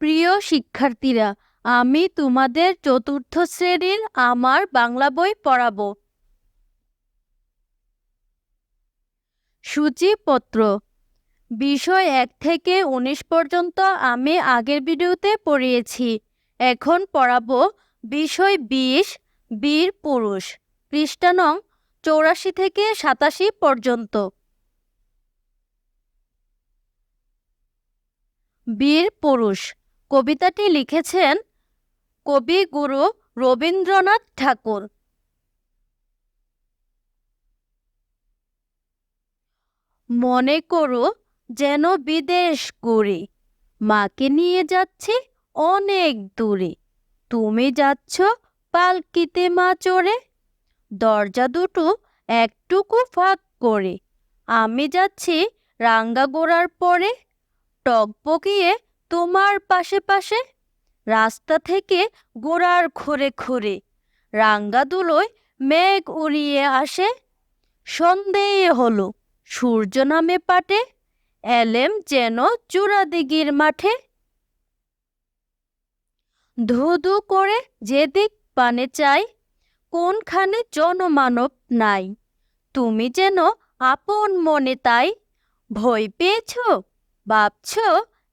প্রিয় শিক্ষার্থীরা, আমি তোমাদের চতুর্থ শ্রেণির আমার বাংলা বই পড়াবো। সূচিপত্র। বিষয় এক থেকে উনিশ পর্যন্ত আমি আগের ভিডিওতে পড়িয়েছি। এখন পড়াবো বিষয় বিশ, বীর পুরুষ, পৃষ্ঠা নং চৌরাশি থেকে সাতাশি পর্যন্ত। বীর পুরুষ কবিতাটি লিখেছেন কবিগুরু রবীন্দ্রনাথ ঠাকুর। মনে করো যেন বিদেশ ঘুরে, মাকে নিয়ে যাচ্ছি অনেক দূরে। তুমি যাচ্ছ পালকিতে মা চড়ে, দরজা দুটো একটুকু ফাঁক করে। আমি যাচ্ছি রাঙ্গা গোড়ার পরে টকবকিয়ে তোমার পাশে পাশে, রাস্তা থেকে গোড়ার খোরে খোরে রাঙ্গাদুলোয় মেঘ উড়িয়ে আসে, সন্দেহ হলো সূর্য নামে পাটে, এলেম যেন চূড়াদিগির মাঠে। ধু ধু করে যেদিক পানে চাই, কোনখানে জনমানব নাই, তুমি যেন আপন মনে তাই, ভয় পেয়েছ, ভাবছ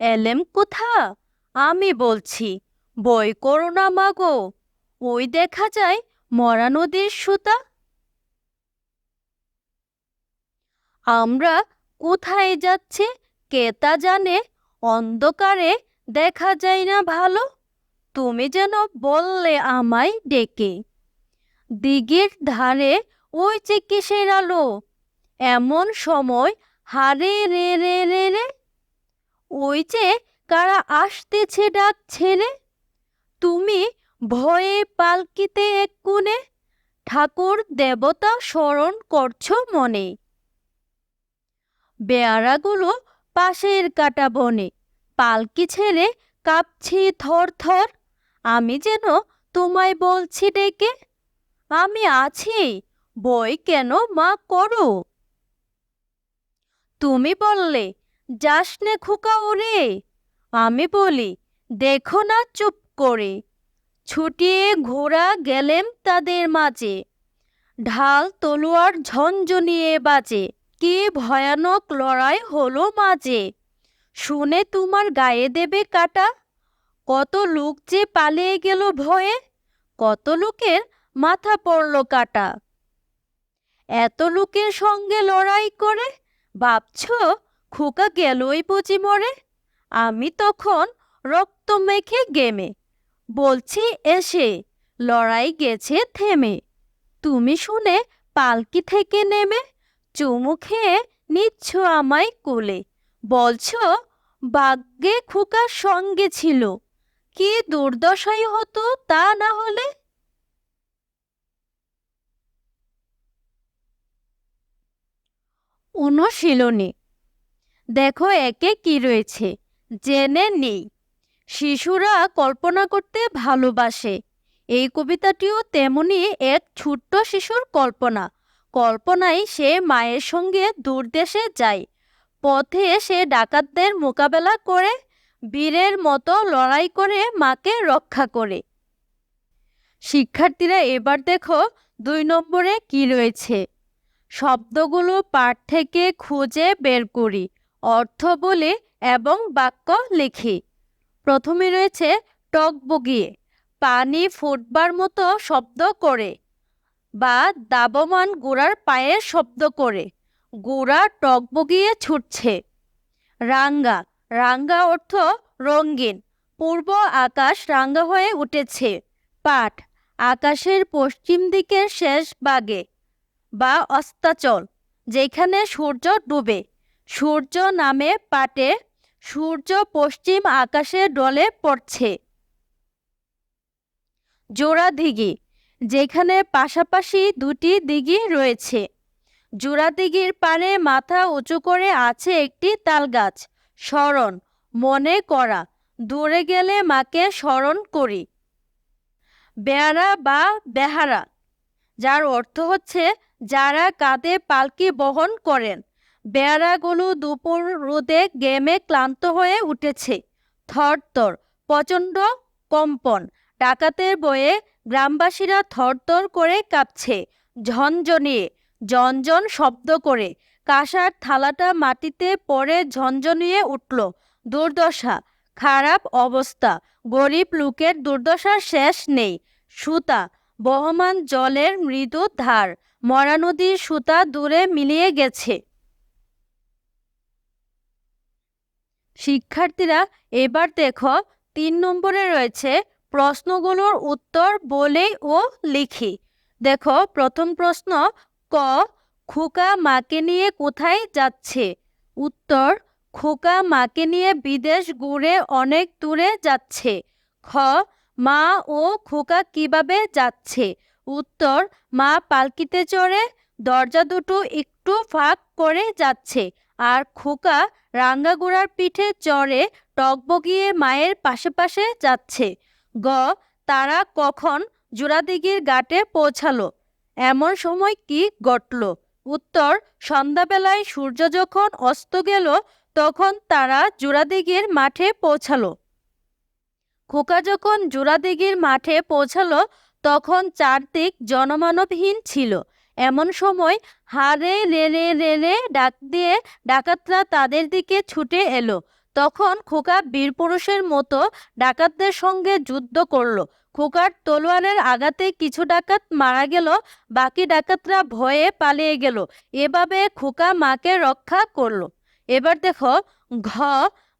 এলেম কোথা? আমি বলছি, বই করো না মাগো ওই দেখা যায় মরা নদীর সুতা। আমরা কোথায় যাচ্ছে কে তা জানে, অন্ধকারে দেখা যায় না ভালো। তুমি যেন বললে আমায় ডেকে। দিঘির ধারে ওই যে আলো? এমন সময় হারে রে রে রে রে ওই যে কারা আসতেছে ডাক ছেলে তুমি ভয়ে পালকিতে এক কোণে ঠাকুর দেবতা স্মরণ করছ মনে। বেয়ারাগুলো পাশের কাটা বনে, পালকি ছেড়ে কাঁপছি থর থর। আমি যেন তোমায় বলছি ডেকে, আমি আছি, বই কেন মা করো? তুমি বললে যাস নে খোকা ওরে। আমি বলি, দেখো না চুপ করে। ছুটিয়ে ঘোড়া গেলেম তাদের মাঝে। ঢাল তলোয়ার ঝনঝনিয়ে বাজে। কি ভয়ানক লড়াই হলো মাঝে। শুনে তোমার গায়ে দেবে কাটা। কত লোক যে পালিয়ে গেল ভয়ে, কত লোকের মাথা পড়ল কাটা। এত লোকের সঙ্গে লড়াই করে, ভাবছ খোকা গেলই বুঝি মরে আমি তখন রক্ত মেখে গেমে। বলছি, এসে, লড়াই গেছে থেমে। তুমি শুনে পালকি থেকে নেমে, চুমু খেয়ে নিচ্ছ আমায় কোলে। বলছ বাগ্যে খোকার সঙ্গে ছিল। কি দুর্দশাই হতো তা না হলে? অনুশীলনী দেখো একে কি রয়েছে। জেনে নেই। শিশুরা কল্পনা করতে ভালোবাসে। এই কবিতাটিও তেমনি এক ছোট্ট শিশুর কল্পনা। কল্পনায় সে মায়ের সঙ্গে দূরদেশে যায়। পথে সে ডাকাতদের মোকাবেলা করে, বীরের মতো লড়াই করে মাকে রক্ষা করে। শিক্ষার্থীরা এবার দেখো দুই নম্বরে কি রয়েছে। শব্দগুলো পাঠ থেকে খুঁজে বের করি। অর্থ বলি এবং বাক্য লিখি। প্রথমে রয়েছে টক বগিয়ে, পানি ফুটবার মতো শব্দ করে বা দাবমান গোড়ার পায়ের শব্দ করে। গোড়া টক বগিয়ে ছুটছে। রাঙ্গা রাঙ্গা অর্থ রঙিন, পূর্ব আকাশ রাঙ্গা হয়ে উঠেছে। পাট আকাশের পশ্চিম দিকের শেষ বাগে বা অস্তাচল, যেখানে সূর্য ডুবে। সূর্য নামে পাটে, সূর্য পশ্চিম আকাশে ডলে পড়ছে। জোড়া দিঘি, যেখানে পাশাপাশি দুটি দিঘি রয়েছে। জোড়া দিঘির পাড়ে মাথা উঁচু করে আছে একটি তালগাছ, স্মরণ, মনে করা, দূরে গেলে মাকে স্মরণ করি। বেয়ারা বা বেহারা, যার অর্থ হচ্ছে যারা কাঁধে পালকি বহন করেন বেয়ারাগুলো দুপুর রোদে গেমে ক্লান্ত হয়ে উঠেছে। থরথর, প্রচণ্ড কম্পন। ডাকাতের বয়ে গ্রামবাসীরা থরথর করে কাঁপছে, ঝনঝনিয়ে, ঝনঝন শব্দ করে। কাঁসার থালাটা মাটিতে পড়ে ঝনঝনিয়ে উঠল। দুর্দশা, খারাপ অবস্থা। গরিব লোকের দুর্দশার শেষ নেই। সুতা, বহমান জলের মৃদু ধার। মরা নদীর সুতা দূরে মিলিয়ে গেছে। শিক্ষার্থীরা, এবার দেখো, তিন নম্বরে রয়েছে প্রশ্নগুলোর উত্তর বলে ও লিখি। দেখো, প্রথম প্রশ্ন, ক, খোকা মাকে নিয়ে কোথায় যাচ্ছে? উত্তর, খোকা মাকে নিয়ে বিদেশ ঘুরে অনেক দূরে যাচ্ছে। খ, মা ও খোকা কীভাবে যাচ্ছে? উত্তর, মা পালকিতে চড়ে দরজা দুটো একটু ফাঁক করে যাচ্ছে আর খোকা রাঙ্গাগুড়ার পিঠে চড়ে টকবগিয়ে মায়ের পাশে পাশে যাচ্ছে। গ, তারা কখন জোড়াদিঘির ঘাটে পৌঁছালো? এমন সময় কি ঘটল? উত্তর, সন্ধ্যাবেলায় সূর্য যখন অস্ত গেল, তখন তারা জোড়াদিঘির মাঠে পৌঁছালো। খোকা যখন জোড়াদিঘির মাঠে পৌঁছালো, তখন চারদিক জনমানবহীন ছিল। এমন সময় হারে রে রে রে রে ডাক দিয়ে ডাকাতরা তাদের দিকে ছুটে এলো। তখন খোকা বীরপুরুষের মতো ডাকাতদের সঙ্গে যুদ্ধ করল। খোকার তলোয়ারের আঘাতে কিছু ডাকাত মারা গেল, বাকি ডাকাতরা ভয়ে পালিয়ে গেল। এভাবে খোকা মাকে রক্ষা করল। এবার দেখো, ঘ,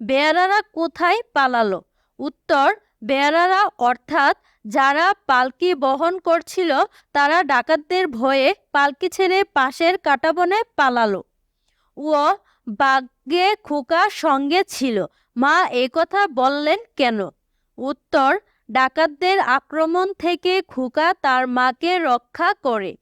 বেয়ারারা কোথায় পালালো? উত্তর, বেয়ারারা অর্থাৎ যারা পালকি বহন করছিল, তারা ডাকাতদের ভয়ে পালকি ছেড়ে পাশের কাটাবনে পালালো। ও বাগ্যে খোকা সঙ্গে ছিল। মা কথা বললেন কেন? উত্তর, ডাকাতদের আক্রমণ থেকে খোকা তার মাকে রক্ষা করে।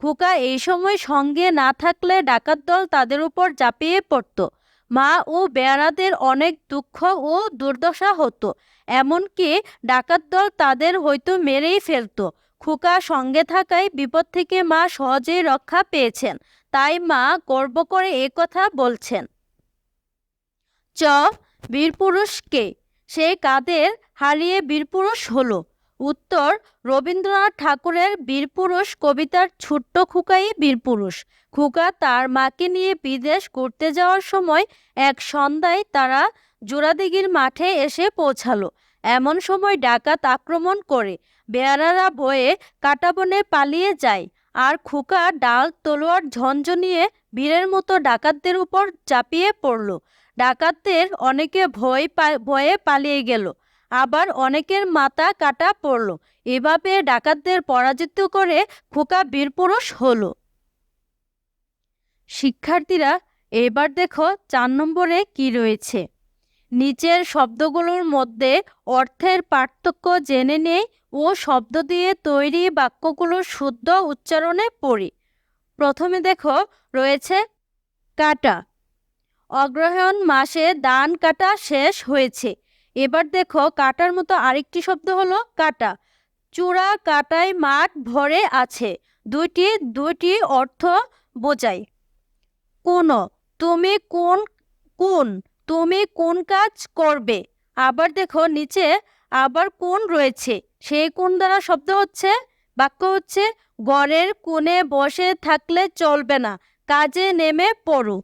খোকা এই সময় সঙ্গে না থাকলে ডাকাত দল তাদের উপর ঝাঁপিয়ে পড়ত। মা ও বেয়ারাদের অনেক দুঃখ ও দুর্দশা হতো। এমনকি ডাকাত দল তাদের হয়তো মেরেই ফেলতো। খোকা সঙ্গে থাকায় বিপদ থেকে মা সহজেই রক্ষা পেয়েছেন। তাই মা গর্ব করে এ কথা বলছেন। চ, বীরপুরুষকে। সে কাদের হারিয়ে বীরপুরুষ হলো। উত্তর, রবীন্দ্রনাথ ঠাকুরের বীরপুরুষ কবিতার ছোট্ট খুকাই বীরপুরুষ। খুকা তার মাকে নিয়ে বিদেশ ঘুরতে যাওয়ার সময় এক সন্ধ্যায় তারা জোড়াদিঘির মাঠে এসে পৌঁছালো। এমন সময় ডাকাত আক্রমণ করে। বেয়ারারা বয়ে কাটাবনে পালিয়ে যায়। আর খুকা ডাল তলোয়ার ঝঞ্ঝনিয়ে বীরের মতো ডাকাতদের উপর চাপিয়ে পড়ল। ডাকাতদের অনেকে ভয় ভয়ে পালিয়ে গেল। আবার অনেকের মাথা কাটা পড়ল। এভাবে ডাকাতদের পরাজিত করে খোকা বীরপুরুষ হলো। শিক্ষার্থীরা, এবার দেখো চার নম্বরে কি রয়েছে। নিচের শব্দগুলোর মধ্যে অর্থের পার্থক্য জেনে নেই ও শব্দ দিয়ে তৈরি বাক্যগুলোর শুদ্ধ উচ্চারণে পড়ি। প্রথমে দেখো রয়েছে কাটা। অগ্রহায়ণ মাসে ধান কাটা শেষ হয়েছে। এবার দেখো কাটার মতো আরেকটি শব্দ হলো কাটা। চূড়া, কাটায় মাঠ, ভরে আছে। দুইটি দুইটি অর্থ বোঝায়। কোন, তুমি কোন কোন, তুমি কোন কাজ করবে? আবার দেখো নিচে, আবার কোন রয়েছে? সেই কোন দ্বারা শব্দ হচ্ছে? বাক্য হচ্ছে গড়ের কোণে বসে থাকলে চলবে না, কাজে নেমে পড়ো।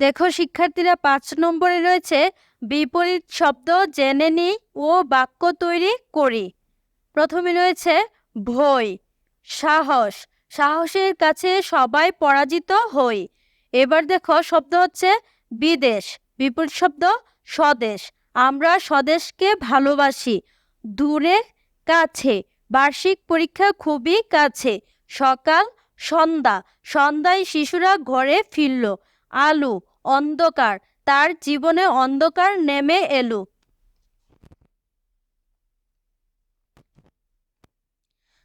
দেখো, শিক্ষার্থীরা পাঁচ নম্বরে রয়েছে, বিপরীত শব্দ জেনে নিই ও বাক্য তৈরি করি। প্রথমে রয়েছে, ভয়, সাহস। সাহসের কাছে সবাই পরাজিত হই। এবার দেখো, শব্দ হচ্ছে বিদেশ। বিপরীত শব্দ, স্বদেশ। আমরা স্বদেশকে ভালোবাসি। দূরে, কাছে। বার্ষিক পরীক্ষা খুবই কাছে। সকাল, সন্ধ্যা। সন্ধ্যায় শিশুরা ঘরে ফিরল। আলু অন্ধকার, তার জীবনে অন্ধকার নেমে এলো।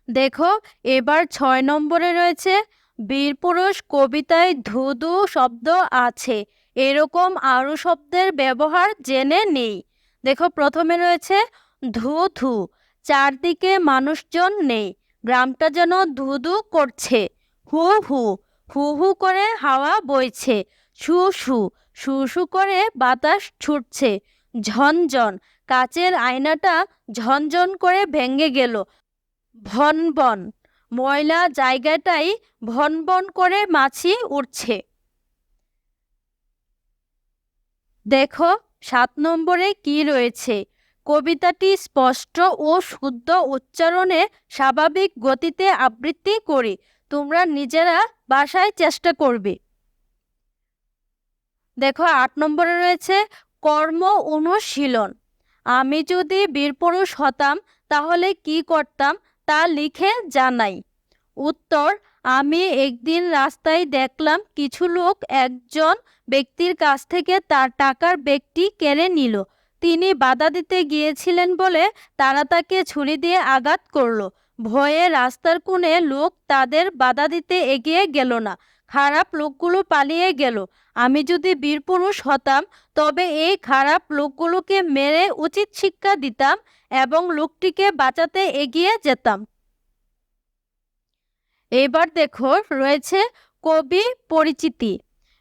দেখো, এবার ছয় নম্বরে রয়েছে বীরপুরুষ কবিতায় ধুধু শব্দ আছে, এরকম আরও শব্দের ব্যবহার জেনে নেই। দেখো, প্রথমে রয়েছে ধু ধু চারদিকে মানুষজন নেই, গ্রামটা যেন ধুধু করছে হু হু হু হু করে হাওয়া বইছে শু শু শু শু করে বাতাস ছুটছে। ঝনঝন, কাচের আয়নাটা ঝনঝন করে ভেঙে গেল। ভন বন, ময়লা জায়গাটাই ভন বন করে মাছি উঠছে দেখো, সাত নম্বরে কি রয়েছে? কবিতাটি স্পষ্ট ও শুদ্ধ উচ্চারণে স্বাভাবিক গতিতে আবৃত্তি করি। তোমরা নিজেরা বাসায় চেষ্টা করবে। দেখো আট নম্বরে রয়েছে কর্ম অনুশীলন। আমি যদি বীরপুরুষ হতাম, তাহলে কি করতাম তা লিখে জানাই। উত্তর, আমি একদিন রাস্তায় দেখলাম কিছু লোক একজন ব্যক্তির কাছ থেকে তার টাকার ব্যক্তি কেড়ে নিল। তিনি বাধা দিতে গিয়েছিলেন বলে তারা তাকে ছুরি দিয়ে আঘাত করল। ভয়ে রাস্তার কোণে লোক তাদের বাধা দিতে এগিয়ে গেল না। খারাপ লোকগুলো পালিয়ে গেল। আমি যদি বীরপুরুষ হতাম, তবে এই খারাপ লোকগুলোকে মেরে উচিত শিক্ষা দিতাম এবং লোকটিকে বাঁচাতে এগিয়ে যেতাম। এবার দেখো, রয়েছে কবি পরিচিতি।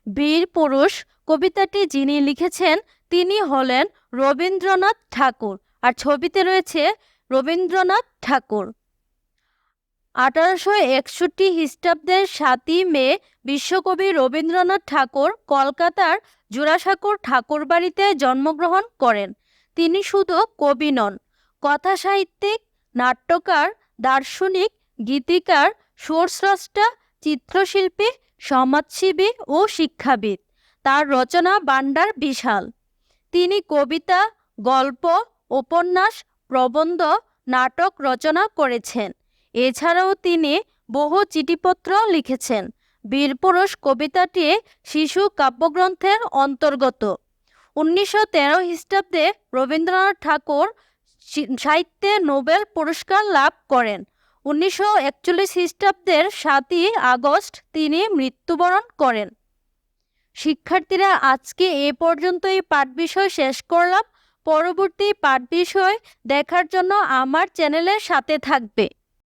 বীর পুরুষ, কবিতাটি যিনি লিখেছেন, তিনি হলেন রবীন্দ্রনাথ ঠাকুর। আর ছবিতে রয়েছে রবীন্দ্রনাথ ঠাকুর। আঠারোশো একষট্টি খ্রিস্টাব্দের সাতই মে বিশ্বকবি রবীন্দ্রনাথ ঠাকুর কলকাতার জোড়াসাঁকোর ঠাকুরবাড়িতে জন্মগ্রহণ করেন। তিনি শুধু কবি নন কথা সাহিত্যিক নাট্যকার, দার্শনিক, গীতিকার, সুরস্রষ্টা, চিত্রশিল্পী, সমাজসেবী ও শিক্ষাবিদ। তার রচনা বান্ডার বিশাল। তিনি কবিতা, গল্প, উপন্যাস, প্রবন্ধ, নাটক রচনা করেছেন। এছাড়াও তিনি বহু চিঠিপত্র লিখেছেন। বীরপুরুষ কবিতাটি শিশু কাব্যগ্রন্থের অন্তর্গত। উনিশশো তেরো খ্রিস্টাব্দে রবীন্দ্রনাথ ঠাকুর সাহিত্যে নোবেল পুরস্কার লাভ করেন। উনিশশো একচল্লিশ খ্রিস্টাব্দের সাতই আগস্ট তিনি মৃত্যুবরণ করেন। শিক্ষার্থীরা, আজকে এ পর্যন্তই পাঠ বিষয় শেষ করলাম। পরবর্তী পাঠ বিষয় দেখার জন্য আমার চ্যানেলের সাথে থাকবে।